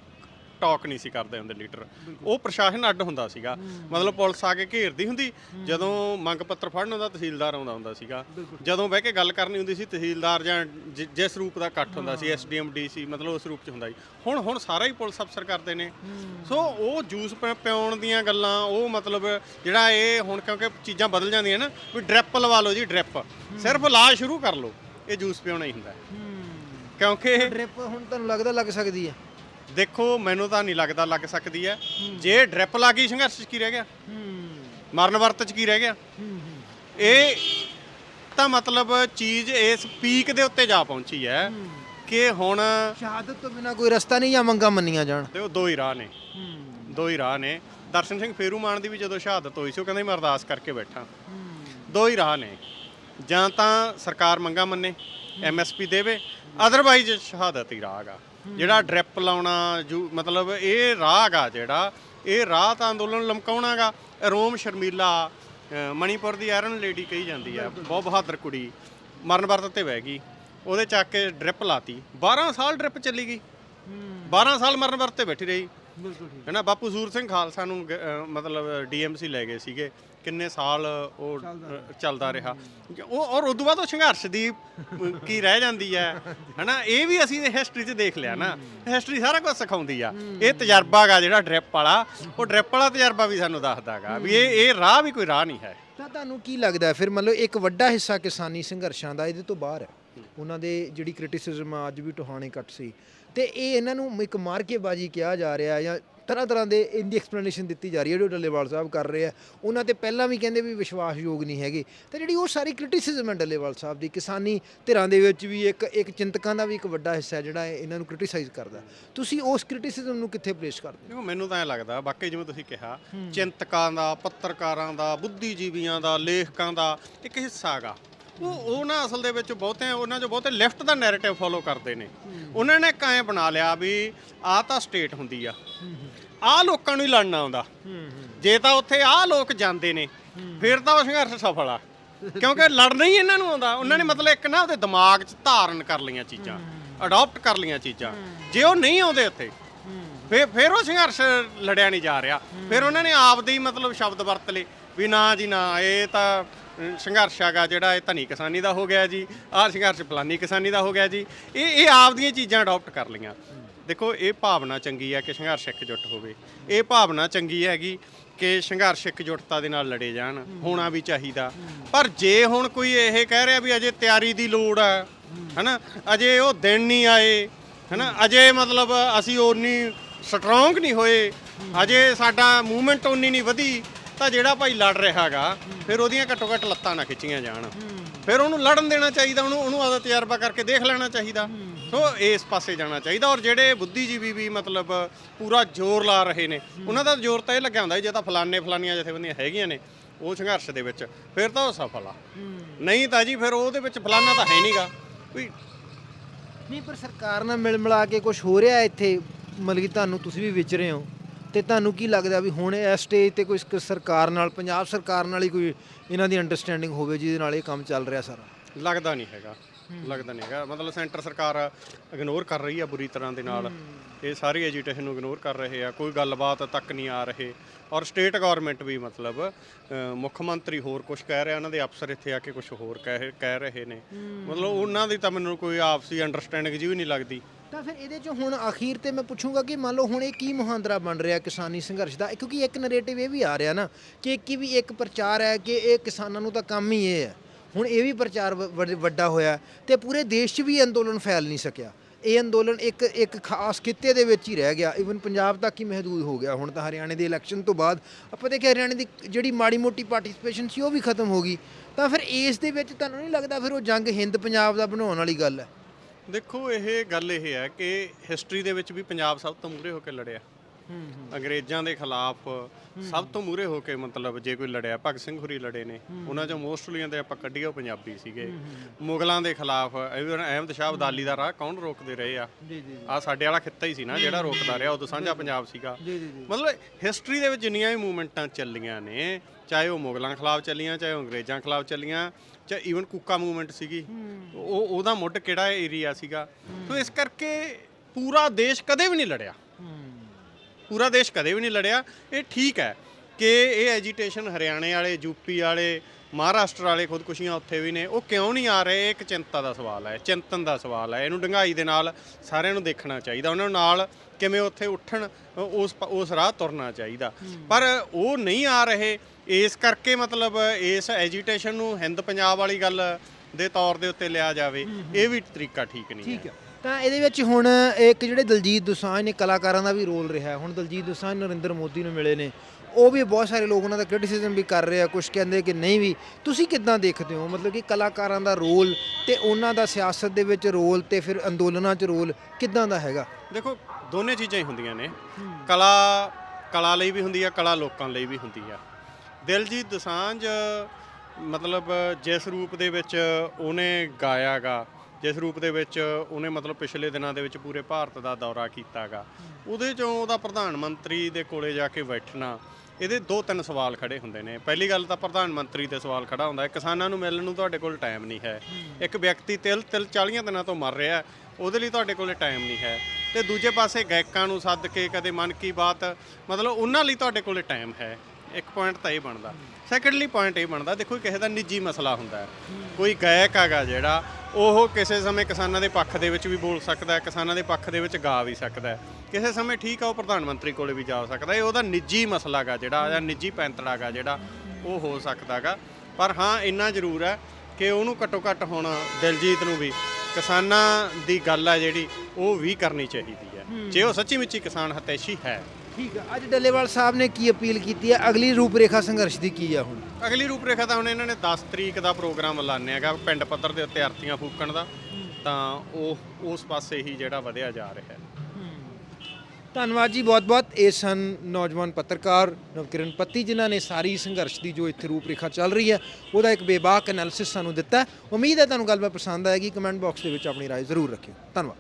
ਟਾਕ ਨਹੀਂ ਸੀ ਕਰਦੇ ਹੁੰਦੇ ਲੀਡਰ। ਉਹ ਪ੍ਰਸ਼ਾਸਨ ਅੱਡ ਹੁੰਦਾ ਸੀਗਾ। ਮਤਲਬ ਪੁਲਿਸ ਆ ਕੇ ਘੇਰਦੀ ਹੁੰਦੀ ਜਦੋਂ ਮੰਗ ਪੱਤਰ ਫੜਨ ਹੁੰਦਾ ਤਹਿਸੀਲਦਾਰ ਆਉਂਦਾ ਹੁੰਦਾ ਸੀਗਾ। ਜਦੋਂ ਬਹਿ ਕੇ ਗੱਲ ਕਰਨੀ ਹੁੰਦੀ ਸੀ ਤਹਿਸੀਲਦਾਰ ਜਾਂ ਜਿਸ ਰੂਪ ਦਾ ਇਕੱਠ ਹੁੰਦਾ ਸੀ ਐਸਡੀਐਮ ਡੀਸੀ ਮਤਲਬ ਉਸ ਰੂਪ ਚ ਹੁੰਦਾ ਸੀ। ਹੁਣ ਹੁਣ ਸਾਰਾ ਹੀ ਪੁਲਿਸ ਅਫਸਰ ਕਰਦੇ ਨੇ। ਸੋ ਉਹ ਜੂਸ ਪ- ਪਿਆਉਣ ਦੀਆਂ ਗੱਲਾਂ ਉਹ ਮਤਲਬ ਜਿਹੜਾ ਇਹ ਹੁਣ ਕਿਉਂਕਿ ਚੀਜ਼ਾਂ ਬਦਲ ਜਾਂਦੀਆਂ ਨਾ ਵੀ ਡ੍ਰਿਪ ਲਵਾ ਲਓ ਜੀ ਡ੍ਰਿਪ। ਸਿਰਫ ਇਲਾਜ ਸ਼ੁਰੂ ਕਰ ਲਓ ਇਹ ਜੂਸ ਪਿਆਉਣਾ ਹੀ ਹੁੰਦਾ। ਕਿਉਂਕਿ ਡ੍ਰਿਪ ਹੁਣ ਤੁਹਾਨੂੰ ਲੱਗਦਾ ਲੱਗ ਸਕਦੀ ਹੈ ਦੇਖੋ ਮੈਨੂੰ ਤਾਂ ਨਹੀਂ ਲੱਗਦਾ ਲੱਗ ਸਕਦੀ ਹੈ। ਜੇ ਡ੍ਰਿਪ ਲੱਗੀ ਸੰਘਰਸ਼ 'ਚ ਕੀ ਰਹਿ ਗਿਆ? ਮਰਨ ਵਰਤ 'ਚ ਕੀ ਰਹਿ ਗਿਆ? ਇਹ ਤਾਂ ਮਤਲਬ ਚੀਜ਼ ਇਸ ਪੀਕ ਦੇ ਉੱਤੇ ਜਾ ਪਹੁੰਚੀ ਹੈ ਕਿ ਹੁਣ ਸ਼ਹਾਦਤ ਤੋਂ ਬਿਨਾ ਕੋਈ ਰਸਤਾ ਨਹੀਂ ਜਾਂ ਮੰਗਾ ਮੰਨੀਆਂ ਜਾਣ? ਤੇ ਉਹ ਦੋ ਹੀ ਰਾਹ ਨੇ। ਦੋ ਹੀ ਰਾਹ ਨੇ। ਦਰਸ਼ਨ ਸਿੰਘ ਫੇਰੂਮਾਨ ਦੀ ਵੀ ਜਦੋਂ ਸ਼ਹਾਦਤ ਹੋਈ ਸੀ ਉਹ ਕਹਿੰਦੇ ਮੈਂ ਅਰਦਾਸ ਕਰਕੇ ਬੈਠਾ। ਦੋ ਹੀ ਰਾਹ ਨੇ। ਜਾਂ ਤਾਂ ਸਰਕਾਰ ਮੰਗਾ ਮੰਨੇ ਐਮਐਸਪੀ ਦੇਵੇ ਅਦਰਵਾਈਜ਼ ਸ਼ਹਾਦਤ ਹੀ ਰਾਹ ਗਾ ਜਿਹੜਾ ਡ੍ਰਿਪ ਲਾਉਣਾ ਮਤਲਬ ਇਹ ਰਾਹ ਗਾ ਜਿਹੜਾ ਇਹ ਰਾਹ ਤਾਂ ਅੰਦੋਲਨ ਲਮਕਾਉਣਾਗਾ। ਰੋਮ ਸ਼ਰਮੀਲਾ ਮਣੀਪੁਰ ਦੀ ਆਇਰਨ ਲੇਡੀ ਕਹੀ ਜਾਂਦੀ ਆ ਬਹੁਤ ਬਹਾਦਰ ਕੁੜੀ ਮਰਨ ਵਰਤ ਤੇ ਬਹਿ ਗਈ। ਉਹਦੇ ਚੱਕ ਕੇ ਡ੍ਰਿਪ ਲਾਤੀ। 12 ਸਾਲ ਡ੍ਰਿਪ ਚੱਲੀ ਗਈ। 12 ਸਾਲ ਮਰਨ ਵਰਤ ਤੇ ਬੈਠੀ ਰਹੀ। ਬਿਲਕੁਲ ਠੀਕ। ਬਾਪੂ ਸੂਰ ਸਿੰਘ ਖਾਲਸਾ ਨੂੰ ਮਤਲਬ ਡੀਐਮਸੀ ਲੈ ਗਏ ਸੀਗੇ। ਕਿੰਨੇ ਸਾਲ ਉਹ ਚੱਲਦਾ ਰਿਹਾ। ਉਹ ਔਰ ਉਦੋਂ ਬਾਅਦ ਉਹ ਸੰਘਰਸ਼ ਦੀ ਕੀ ਰਹਿ ਜਾਂਦੀ ਹੈ ਹੈਨਾ? ਇਹ ਵੀ ਅਸੀਂ ਹਿਸਟਰੀ 'ਚ ਦੇਖ ਲਿਆ ਨਾ। ਹਿਸਟਰੀ ਸਾਰਾ ਕੁਝ ਸਿਖਾਉਂਦੀ ਆ। ਇਹ ਤਜਰਬਾ ਗਾ ਜਿਹੜਾ ਡ੍ਰਿਪ ਵਾਲਾ ਉਹ ਡ੍ਰਿਪ ਵਾਲਾ ਤਜਰਬਾ ਵੀ ਸਾਨੂੰ ਦੱਸਦਾਗਾ ਵੀ ਇਹ ਇਹ ਰਾਹ ਵੀ ਕੋਈ ਰਾਹ ਨਹੀਂ ਹੈ। ਤਾਂ ਤੁਹਾਨੂੰ ਕੀ ਲੱਗਦਾ ਫਿਰ ਮਤਲਬ ਇੱਕ ਵੱਡਾ ਹਿੱਸਾ ਕਿਸਾਨੀ ਸੰਘਰਸ਼ਾਂ ਦਾ ਇਹਦੇ ਤੋਂ ਬਾਹਰ ਹੈ। ਉਹਨਾਂ ਦੇ ਜਿਹੜੀ ਕ੍ਰਿਟਿਸਿਜ਼ਮ ਆ ਅੱਜ ਵੀ ਟੋਹਾਣੇ ਕੱਟ ਸੀ। ਤੇ ਇਹ ਇਹਨਾਂ ਨੂੰ ਇੱਕ ਮਾਰਕੇਬਾਜ਼ੀ ਕਿਹਾ ਜਾ ਰਿਹਾ ਜਾਂ ਤਰ੍ਹਾਂ ਤਰ੍ਹਾਂ ਦੇ ਇਹਦੀ ਐਕਸਪਲੇਨੇਸ਼ਨ ਦਿੱਤੀ ਜਾ ਰਹੀ ਹੈ ਜੋ ਡੱਲੇਵਾਲ ਸਾਹਿਬ ਕਰ ਰਹੇ ਆ। ਉਹਨਾਂ ਤੇ ਪਹਿਲਾਂ ਵੀ ਕਹਿੰਦੇ ਵੀ ਵਿਸ਼ਵਾਸਯੋਗ ਨਹੀਂ ਹੈਗੇ। ਤੇ ਜਿਹੜੀ ਉਹ ਸਾਰੀ ਕ੍ਰਿਟਿਸਿਜ਼ਮ ਹੈ ਡੱਲੇਵਾਲ ਸਾਹਿਬ ਦੀ ਕਿਸਾਨੀ ਧਿਰਾਂ ਦੇ ਵਿੱਚ ਵੀ ਇੱਕ ਇੱਕ ਚਿੰਤਕਾਂ ਦਾ ਵੀ ਇੱਕ ਵੱਡਾ ਹਿੱਸਾ ਹੈ ਜਿਹੜਾ ਇਹ ਇਹਨਾਂ ਨੂੰ ਕ੍ਰਿਟਿਸਾਈਜ਼ ਕਰਦਾ। ਤੁਸੀਂ ਉਸ ਕ੍ਰਿਟਿਸਿਜ਼ਮ ਨੂੰ ਕਿੱਥੇ ਪਲੇਸ ਕਰਦੇ? ਹੋ ਦੇਖੋ ਮੈਨੂੰ ਤਾਂ ਐ ਲੱਗਦਾ ਬਾਕੀ ਜਿਵੇਂ ਤੁਸੀਂ ਕਿਹਾ ਚਿੰਤਕਾਂ ਦਾ ਪੱਤਰਕਾਰਾਂ ਦਾ ਬੁੱਧੀਜੀਵੀਆਂ ਦਾ ਲੇਖਕਾਂ ਦਾ ਇੱਕ ਹਿੱਸਾ ਗਾ ਉਹ ਉਹ ਨਾ ਅਸਲ ਦੇ ਵਿੱਚ ਬਹੁਤੇ ਉਹਨਾਂ 'ਚੋਂ ਬਹੁਤੇ ਲੈਫਟ ਦਾ ਨੈਰੇਟਿਵ ਫੋਲੋ ਕਰਦੇ ਨੇ। ਉਹਨਾਂ ਨੇ ਕਾਇ ਬਣਾ ਲਿਆ ਵੀ ਆਹ ਤਾਂ ਸਟੇਟ ਹੁੰਦੀ ਆ। ਆਹ ਲੋਕਾਂ ਨੂੰ ਹੀ ਲੜਨਾ ਆਉਂਦਾ। ਜੇ ਤਾਂ ਉੱਥੇ ਆਹ ਲੋਕ ਜਾਂਦੇ ਨੇ, ਫਿਰ ਤਾਂ ਉਹ ਸੰਘਰਸ਼ ਸਫਲ ਆ। ਕਿਉਂਕਿ ਲੜਨਾ ਹੀ ਇਹਨਾਂ ਨੂੰ ਆਉਂਦਾ। ਉਹਨਾਂ ਨੇ ਮਤਲਬ ਇੱਕ ਨਾ ਉਹਦੇ ਦਿਮਾਗ 'ਚ ਧਾਰਨ ਕਰ ਲਈਆਂ ਚੀਜ਼ਾਂ ਅਡਾਪਟ ਕਰ ਲਈਆਂ ਚੀਜ਼ਾਂ। ਜੇ ਉਹ ਨਹੀਂ ਆਉਂਦੇ ਉੱਥੇ ਫਿਰ ਫਿਰ ਉਹ ਸੰਘਰਸ਼ ਲੜਿਆ ਨਹੀਂ ਜਾ ਰਿਹਾ। ਫਿਰ ਉਹਨਾਂ ਨੇ ਆਪ ਦੇ ਹੀ ਮਤਲਬ ਸ਼ਬਦ ਵਰਤ ਲਏ ਵੀ ਨਾ ਜੀ ਨਾ, ਇਹ ਤਾਂ ਸੰਘਰਸ਼ ਹੈਗਾ ਜਿਹੜਾ ਇਹ ਧਨੀ ਕਿਸਾਨੀ ਦਾ ਹੋ ਗਿਆ ਜੀ, ਆਹ ਸੰਘਰਸ਼ ਫਲਾਨੀ ਕਿਸਾਨੀ ਦਾ ਹੋ ਗਿਆ ਜੀ। ਇਹ ਇਹ ਆਪ ਦੀਆਂ ਚੀਜ਼ਾਂ ਅਡਾਪਟ ਕਰ ਲਈਆਂ। ਦੇਖੋ, ਇਹ ਭਾਵਨਾ ਚੰਗੀ ਹੈ ਕਿ ਸੰਘਰਸ਼ ਇਕਜੁੱਟ ਹੋਵੇ। ਇਹ ਭਾਵਨਾ ਚੰਗੀ ਹੈਗੀ ਕਿ ਸੰਘਰਸ਼ ਇਕਜੁੱਟਤਾ ਦੇ ਨਾਲ ਲੜੇ ਜਾਣ, ਹੋਣਾ ਵੀ ਚਾਹੀਦਾ। ਪਰ ਜੇ ਹੁਣ ਕੋਈ ਇਹ ਕਹਿ ਰਿਹਾ ਵੀ ਅਜੇ ਤਿਆਰੀ ਦੀ ਲੋੜ ਹੈ, ਹਨਾ? ਅਜੇ ਉਹ ਦਿਨ ਨਹੀਂ ਆਏ, ਹਨਾ? ਅਜੇ ਮਤਲਬ ਅਸੀਂ ਓਨੀ ਸਟਰੋਂਗ ਨਹੀਂ ਹੋਏ। ਅਜੇ ਸਾਡਾ ਮੂਵਮੈਂਟ ਉਨੀ ਨਹੀਂ ਵਧੀ। ਤਾਂ ਜਿਹੜਾ ਭਾਈ ਲੜ ਰਿਹਾਗਾ ਫਿਰ ਉਹਦੀਆਂ ਘੱਟੋ ਘੱਟ ਲੱਤਾਂ ਨਾ ਖਿੱਚੀਆਂ ਜਾਣ। ਫਿਰ ਉਹਨੂੰ ਲੜਨ ਦੇਣਾ ਚਾਹੀਦਾ ਉਹਨੂੰ ਉਹਨੂੰ ਆਦਾ ਤਜਰਬਾ ਕਰਕੇ ਦੇਖ ਲੈਣਾ ਚਾਹੀਦਾ। ਸੋ ਇਸ ਪਾਸੇ ਜਾਣਾ ਚਾਹੀਦਾ ਔਰ ਜਿਹੜੇ ਬੁੱਧੀਜੀਵੀ ਵੀ ਮਤਲਬ ਪੂਰਾ ਜ਼ੋਰ ਲਾ ਰਹੇ ਨੇ ਉਹਨਾਂ ਦਾ ਜ਼ੋਰ ਤਾਂ ਇਹ ਲੱਗਿਆ ਹੁੰਦਾ ਜੇ ਤਾਂ ਫਲਾਨੇ ਫਲਾਨੀਆਂ ਜਥੇਬੰਦੀਆਂ ਹੈਗੀਆਂ ਨੇ ਉਹ ਸੰਘਰਸ਼ ਦੇ ਵਿੱਚ ਫਿਰ ਤਾਂ ਉਹ ਸਫਲ ਆ। ਨਹੀਂ ਤਾਂ ਜੀ ਫਿਰ ਉਹਦੇ ਵਿੱਚ ਫਲਾਨਾ ਤਾਂ ਹੈ ਨਹੀਂਗਾ। ਕੋਈ ਨਹੀਂ ਪਰ ਸਰਕਾਰ ਨਾਲ ਮਿਲ ਮਿਲਾ ਕੇ ਕੁਝ ਹੋ ਰਿਹਾ ਇੱਥੇ? ਮਤਲਬ ਕਿ ਤੁਹਾਨੂੰ ਤੁਸੀਂ ਵੀ ਵਿਚਰੇ ਹੋ। ਤੇ ਤੁਹਾਨੂੰ ਕੀ ਲੱਗਦਾ ਵੀ ਹੁਣ ਇਸ ਸਟੇਜ ਤੇ ਕੋਈ ਸ- ਸਰਕਾਰ ਨਾਲ ਪੰਜਾਬ ਸਰਕਾਰ ਨਾਲ ਹੀ ਕੋਈ ਇਹਨਾਂ ਦੀ ਅੰਡਰਸਟੈਂਡਿੰਗ ਹੋਵੇ ਜਿਹਦੇ ਨਾਲ ਇਹ ਕੰਮ ਚੱਲ ਰਿਹਾ ਸਾਰਾ? ਲੱਗਦਾ ਨਹੀਂ ਹੈਗਾ। ਲੱਗਦਾ ਨਹੀਂ ਹੈਗਾ। ਮਤਲਬ ਸੈਂਟਰ ਸਰਕਾਰ ਇਗਨੋਰ ਕਰ ਰਹੀ ਆ ਬੁਰੀ ਤਰ੍ਹਾਂ ਦੇ ਨਾਲ। ਇਹ ਸਾਰੀ ਐਜੀਟੇਸ਼ਨ ਨੂੰ ਇਗਨੋਰ ਕਰ ਰਹੇ ਆ। ਕੋਈ ਗੱਲਬਾਤ ਤੱਕ ਨਹੀਂ ਆ ਰਹੇ। ਔਰ ਸਟੇਟ ਗਵਰਨਮੈਂਟ ਵੀ ਮਤਲਬ ਅ, ਮੁੱਖ ਮੰਤਰੀ ਹੋਰ ਕੁਝ ਕਹਿ ਰਿਹਾ ਉਹਨਾਂ ਦੇ ਅਫਸਰ ਇੱਥੇ ਆ ਕੇ ਕੁਝ ਹੋਰ ਕਹਿ ਕਹਿ ਰਹੇ ਨੇ। ਮਤਲਬ ਉਹਨਾਂ ਦੀ ਤਾਂ ਮੈਨੂੰ ਕੋਈ ਆਪਸੀ ਅੰਡਰਸਟੈਂਡਿੰਗ ਜੀ ਵੀ ਨਹੀਂ ਲੱਗਦੀ। ਤਾਂ ਫਿਰ ਇਹਦੇ ਚ ਹੁਣ ਅਖੀਰ ਤੇ ਮੈਂ ਪੁੱਛੂੰਗਾ ਕਿ ਮੰਨ ਲਓ ਹੁਣ ਇਹ ਕੀ ਮੁਹਾਂਦਰਾ ਬਣ ਰਿਹਾ ਕਿਸਾਨੀ ਸੰਘਰਸ਼ ਦਾ? ਕਿਉਂਕਿ ਇੱਕ ਨੈਰੇਟਿਵ ਇਹ ਵੀ ਆ ਰਿਹਾ ਨਾ ਕਿ ਕੀ ਵੀ ਇੱਕ ਪ੍ਰਚਾਰ ਹੈ ਕਿ ਇਹ ਕਿਸਾਨਾਂ ਨੂੰ ਤਾਂ ਕੰਮ ਹੀ ਇਹ ਹੈ। ਹੁਣ ਇਹ ਵੀ ਪ੍ਰਚਾਰ ਵ- ਵ- ਵੱਡਾ ਹੋਇਆ ਤੇ ਪੂਰੇ ਦੇਸ਼ 'ਚ ਵੀ ਇਹ ਅੰਦੋਲਨ ਫੈਲ ਨਹੀਂ ਸਕਿਆ। ਇਹ ਅੰਦੋਲਨ ਇੱਕ ਇੱਕ ਖਾਸ ਖਿੱਤੇ ਦੇ ਵਿੱਚ ਹੀ ਰਹਿ ਗਿਆ। ਇਵਨ ਪੰਜਾਬ ਤੱਕ ਹੀ ਮਹਦੂਦ ਹੋ ਗਿਆ। ਹੁਣ ਤਾਂ ਹਰਿਆਣੇ ਦੇ ਇਲੈਕਸ਼ਨ ਤੋਂ ਬਾਅਦ ਆਪਾਂ ਦੇਖਿਆ ਹਰਿਆਣੇ ਦੀ ਜਿਹੜੀ ਮਾੜੀ ਮੋਟੀ ਪਾਰਟਿਸਿਪੇਸ਼ਨ ਸੀ ਉਹ ਵੀ ਖਤਮ ਹੋ ਗਈ। ਤਾਂ ਫਿਰ ਇਸ ਦੇ ਵਿੱਚ ਤੁਹਾਨੂੰ ਨਹੀਂ ਲੱਗਦਾ ਫਿਰ ਉਹ ਜੰਗ ਹਿੰਦ ਪੰਜਾਬ ਦਾ ਬਣਾਉਣ ਵਾਲੀ ਗੱਲ ਹੈ? ਦੇਖੋ, ਇਹ ਗੱਲ ਇਹ ਹੈ ਕਿ ਹਿਸਟਰੀ ਦੇ ਵਿੱਚ ਵੀ ਪੰਜਾਬ ਸਭ ਤੋਂ ਮੂਹਰੇ ਹੋ ਕੇ ਲੜਿਆ। ਅੰਗਰੇਜ਼ਾਂ ਦੇ ਖਿਲਾਫ ਸਭ ਤੋਂ ਮੂਹਰੇ ਹੋ ਕੇ ਮਤਲਬ ਜੇ ਕੋਈ ਲੜਿਆ ਭਗਤ ਸਿੰਘ ਹੁਰੀ ਲੜੇ ਨੇ ਉਹਨਾਂ ਚੋਂ ਮੋਸਟਲੀਆਂ ਦੇ ਆਪਾਂ ਕੱਢੀਏ ਉਹ ਪੰਜਾਬੀ ਸੀਗੇ। ਮੁਗਲਾਂ ਦੇ ਖਿਲਾਫ ਇਵਨ ਅਹਿਮਦ ਸ਼ਾਹ ਅਬਦਾਲੀ ਦਾ ਰਾਹ ਕੌਣ ਰੋਕਦੇ ਰਹੇ ਆ? ਆ ਸਾਡੇ ਵਾਲਾ ਖਿੱਤਾ ਹੀ ਸੀ ਨਾ ਜਿਹੜਾ ਰੋਕਦਾ ਰਿਹਾ ਉਦੋਂ ਸਾਂਝਾ ਪੰਜਾਬ ਸੀਗਾ। ਮਤਲਬ ਹਿਸਟਰੀ ਦੇ ਵਿੱਚ ਜਿੰਨੀਆਂ ਵੀ ਮੂਵਮੈਂਟਾਂ ਚੱਲੀਆਂ ਨੇ ਚਾਹੇ ਉਹ ਮੁਗਲਾਂ ਖਿਲਾਫ ਚੱਲੀਆਂ ਚਾਹੇ ਅੰਗਰੇਜ਼ਾਂ ਖਿਲਾਫ ਚੱਲੀਆਂ ਚਾਹੇ ਈਵਨ ਕੁੱਕਾ ਮੂਵਮੈਂਟ ਸੀਗੀ ਉਹ ਉਹਦਾ ਮੁੱਢ ਕਿਹੜਾ ਏਰੀਆ ਸੀਗਾ? ਸੋ ਇਸ ਕਰਕੇ ਪੂਰਾ ਦੇਸ਼ ਕਦੇ ਵੀ ਨਹੀਂ ਲੜਿਆ। ਪੂਰਾ ਦੇਸ਼ ਕਦੇ ਵੀ ਨਹੀਂ ਲੜਿਆ। ਇਹ ਠੀਕ ਹੈ ਕਿ ਇਹ ਐਜੀਟੇਸ਼ਨ ਹਰਿਆਣੇ ਵਾਲੇ ਯੂਪੀ ਵਾਲੇ ਮਹਾਰਾਸ਼ਟਰ ਵਾਲੇ ਖੁਦਕੁਸ਼ੀਆਂ ਉੱਥੇ ਵੀ ਨੇ। ਉਹ ਕਿਉਂ ਨਹੀਂ ਆ ਰਹੇ? ਇਹ ਇੱਕ ਚਿੰਤਾ ਦਾ ਸਵਾਲ ਹੈ ਚਿੰਤਨ ਦਾ ਸਵਾਲ ਹੈ। ਇਹਨੂੰ ਡੰਗਾਈ ਦੇ ਨਾਲ ਸਾਰਿਆਂ ਨੂੰ ਦੇਖਣਾ ਚਾਹੀਦਾ। ਉਹਨਾਂ ਨਾਲ ਕਿਵੇਂ ਉੱਥੇ ਉੱਠਣ ਉਸ ਉਸ ਰਾਹ ਤੁਰਨਾ ਚਾਹੀਦਾ। ਪਰ ਉਹ ਨਹੀਂ ਆ ਰਹੇ। ਇਸ ਕਰਕੇ ਮਤਲਬ ਇਸ ਐਜੀਟੇਸ਼ਨ ਨੂੰ ਹਿੰਦ ਪੰਜਾਬ ਵਾਲੀ ਗੱਲ ਦੇ ਤੌਰ ਦੇ ਉੱਤੇ ਲਿਆ ਜਾਵੇ। ਇਹ ਵੀ ਤਰੀਕਾ ਠੀਕ ਨਹੀਂ ਹੈ। ਤਾਂ ਇਹਦੇ ਵਿੱਚ ਹੁਣ ਇੱਕ ਜਿਹੜੇ ਦਲਜੀਤ ਦੁਸਾਂਝ ਨੇ ਕਲਾਕਾਰਾਂ ਦਾ ਵੀ ਰੋਲ ਰਿਹਾ ਹੁਣ ਦਲਜੀਤ ਦੁਸਾਂਝ, ਨਰਿੰਦਰ ਮੋਦੀ ਨੂੰ ਮਿਲੇ ਨੇ। ਉਹ ਵੀ ਬਹੁਤ ਸਾਰੇ ਲੋਕ ਉਹਨਾਂ ਦਾ ਕ੍ਰਿਟਿਸਿਜ਼ਮ ਵੀ ਕਰ ਰਹੇ ਆ ਕੁਝ ਕਹਿੰਦੇ ਕਿ ਨਹੀਂ ਵੀ। ਤੁਸੀਂ ਕਿੱਦਾਂ ਦੇਖਦੇ ਹੋ? ਮਤਲਬ ਕਿ ਕਲਾਕਾਰਾਂ ਦਾ ਰੋਲ ਤੇ ਉਹਨਾਂ ਦਾ ਸਿਆਸਤ ਦੇ ਵਿੱਚ ਰੋਲ ਤੇ ਫਿਰ ਅੰਦੋਲਨਾਂ 'ਚ ਰੋਲ ਕਿੱਦਾਂ ਦਾ ਹੈਗਾ? ਦੇਖੋ, ਦੋਨੇ ਚੀਜ਼ਾਂ ਹੀ ਹੁੰਦੀਆਂ ਨੇ। ਕਲਾ ਕਲਾ ਲਈ ਵੀ ਹੁੰਦੀ ਆ, ਕਲਾ ਲੋਕਾਂ ਲਈ ਵੀ ਹੁੰਦੀ ਆ। ਦਿਲਜੀਤ ਦੋਸਾਂਝ ਮਤਲਬ ਜਿਸ ਰੂਪ ਦੇ ਵਿੱਚ ਉਹਨੇ ਗਾਇਆਗਾ ਜਿਸ ਰੂਪ ਦੇ ਵਿੱਚ ਉਹਨੇ ਮਤਲਬ ਪਿਛਲੇ ਦਿਨਾਂ ਦੇ ਵਿੱਚ ਪੂਰੇ ਭਾਰਤ ਦਾ ਦੌਰਾ ਕੀਤਾਗਾ। ਉਹਦੇ ਚੋਂ ਉਹਦਾ ਪ੍ਰਧਾਨ ਮੰਤਰੀ ਦੇ ਕੋਲੇ ਜਾ ਕੇ ਬੈਠਣਾ, ਇਹਦੇ ਦੋ ਤਿੰਨ ਸਵਾਲ ਖੜੇ ਹੁੰਦੇ ਨੇ। ਪਹਿਲੀ ਗੱਲ ਤਾਂ ਪ੍ਰਧਾਨ ਮੰਤਰੀ ਤੇ ਸਵਾਲ ਖੜਾ ਹੁੰਦਾ ਹੈ, ਕਿਸਾਨਾਂ ਨੂੰ ਮਿਲਣ ਨੂੰ ਤੁਹਾਡੇ ਕੋਲ ਟਾਈਮ ਨਹੀਂ ਹੈ। ਇੱਕ ਵਿਅਕਤੀ ਤਿਲ ਤਿਲ 40 ਦਿਨਾਂ ਤੋਂ ਮਰ ਰਿਹਾ ਉਹਦੇ ਲਈ ਤੁਹਾਡੇ ਕੋਲੇ ਟਾਈਮ ਨਹੀਂ ਹੈ। ਤੇ ਦੂਜੇ ਪਾਸੇ ਗਾਇਕਾਂ ਨੂੰ ਸੱਦ ਕੇ ਕਦੇ ਮਨ ਕੀ ਬਾਤ, ਮਤਲਬ ਉਹਨਾਂ ਲਈ ਤੁਹਾਡੇ ਕੋਲੇ ਟਾਈਮ ਹੈ। ਇੱਕ ਪੁਆਇੰਟ ਤਾਂ ਇਹ ਬਣਦਾ। ਸੈਕੰਡਲੀ ਪੁਆਇੰਟ ਇਹ ਬਣਦਾ ਦੇਖੋ ਕਿਸੇ ਦਾ ਨਿੱਜੀ ਮਸਲਾ ਹੁੰਦਾ ਹੈ। ਕੋਈ ਗਾਇਕ ਹੈਗਾ ਜਿਹੜਾ ਉਹ ਕਿਸੇ ਸਮੇਂ ਕਿਸਾਨਾਂ ਦੇ ਪੱਖ ਦੇ ਵਿੱਚ ਵੀ ਬੋਲ ਸਕਦਾ ਹੈ ਕਿਸਾਨਾਂ ਦੇ ਪੱਖ ਦੇ ਵਿੱਚ ਗਾ ਵੀ ਸਕਦਾ ਹੈ। ਕਿਸੇ ਸਮੇਂ ਠੀਕ ਆ ਉਹ ਪ੍ਰਧਾਨ ਮੰਤਰੀ ਕੋਲੇ ਵੀ ਜਾ ਸਕਦਾ ਇਹ ਉਹਦਾ ਨਿੱਜੀ ਮਸਲਾ ਗਾ ਜਿਹੜਾ ਜਾਂ ਨਿੱਜੀ ਪੈਂਤੜਾ ਗਾ ਜਿਹੜਾ ਉਹ ਹੋ ਸਕਦਾਗਾ ਪਰ ਹਾਂ ਇੰਨਾ ਜ਼ਰੂਰ ਹੈ ਕਿ ਉਹਨੂੰ ਘੱਟੋ ਘੱਟ ਹੁਣ ਦਿਲਜੀਤ ਨੂੰ ਵੀ ਕਿਸਾਨਾਂ ਦੀ ਗੱਲ ਆ ਜਿਹੜੀ ਉਹ ਵੀ ਕਰਨੀ ਚਾਹੀਦੀ ਹੈ। ਜੇ ਉਹ ਸੱਚੀ ਮੁੱਚੀ ਕਿਸਾਨ ਹਤੈਸ਼ੀ ਹੈ ਠੀਕ ਹੈ ਅੱਜ ਡੱਲੇਵਾਲ ਸਾਹਿਬ ਨੇ ਕੀ ਅਪੀਲ ਕੀਤੀ ਹੈ ਅਗਲੀ ਰੂਪਰੇਖਾ ਸੰਘਰਸ਼ ਦੀ ਕੀ ਆ ਹੁਣ ਅਗਲੀ ਰੂਪਰੇਖਾ ਤਾਂ ਹੁਣ ਇਹਨਾਂ ਨੇ 10 ਤਰੀਕ ਦਾ ਪ੍ਰੋਗਰਾਮ ਲਾਣੇ ਹੈਗਾ ਪਿੰਡ ਪੱਧਰ ਦੇ ਉੱਤੇ ਆਰਤੀਆਂ ਫੂਕਣ ਦਾ ਤਾਂ ਉਹ ਉਸ ਪਾਸੇ ਹੀ ਜਿਹੜਾ ਵਧਿਆ ਜਾ ਰਿਹਾ ਹੈ ਧੰਨਵਾਦ ਜੀ ਬਹੁਤ-ਬਹੁਤ ਇਹ ਸਨ ਨੌਜਵਾਨ ਪੱਤਰਕਾਰ ਨਵਕਿਰਨ ਪੱਤੀ ਜਿਨ੍ਹਾਂ ਨੇ ਸਾਰੀ ਸੰਘਰਸ਼ ਦੀ ਜੋ ਇੱਥੇ ਰੂਪਰੇਖਾ ਚੱਲ ਰਹੀ ਹੈ ਉਹਦਾ ਇੱਕ ਬੇਬਾਕ ਐਨਾਲਿਸਿਸ ਸਾਨੂੰ ਦਿੱਤਾ ਹੈ। ਉਮੀਦ ਹੈ ਤੁਹਾਨੂੰ ਗੱਲਬਾਤ ਪਸੰਦ ਆਏਗੀ ਕਮੈਂਟ ਬਾਕਸ ਦੇ ਵਿੱਚ ਆਪਣੀ رائے ਜ਼ਰੂਰ ਰੱਖਿਓ ਧੰਨਵਾਦ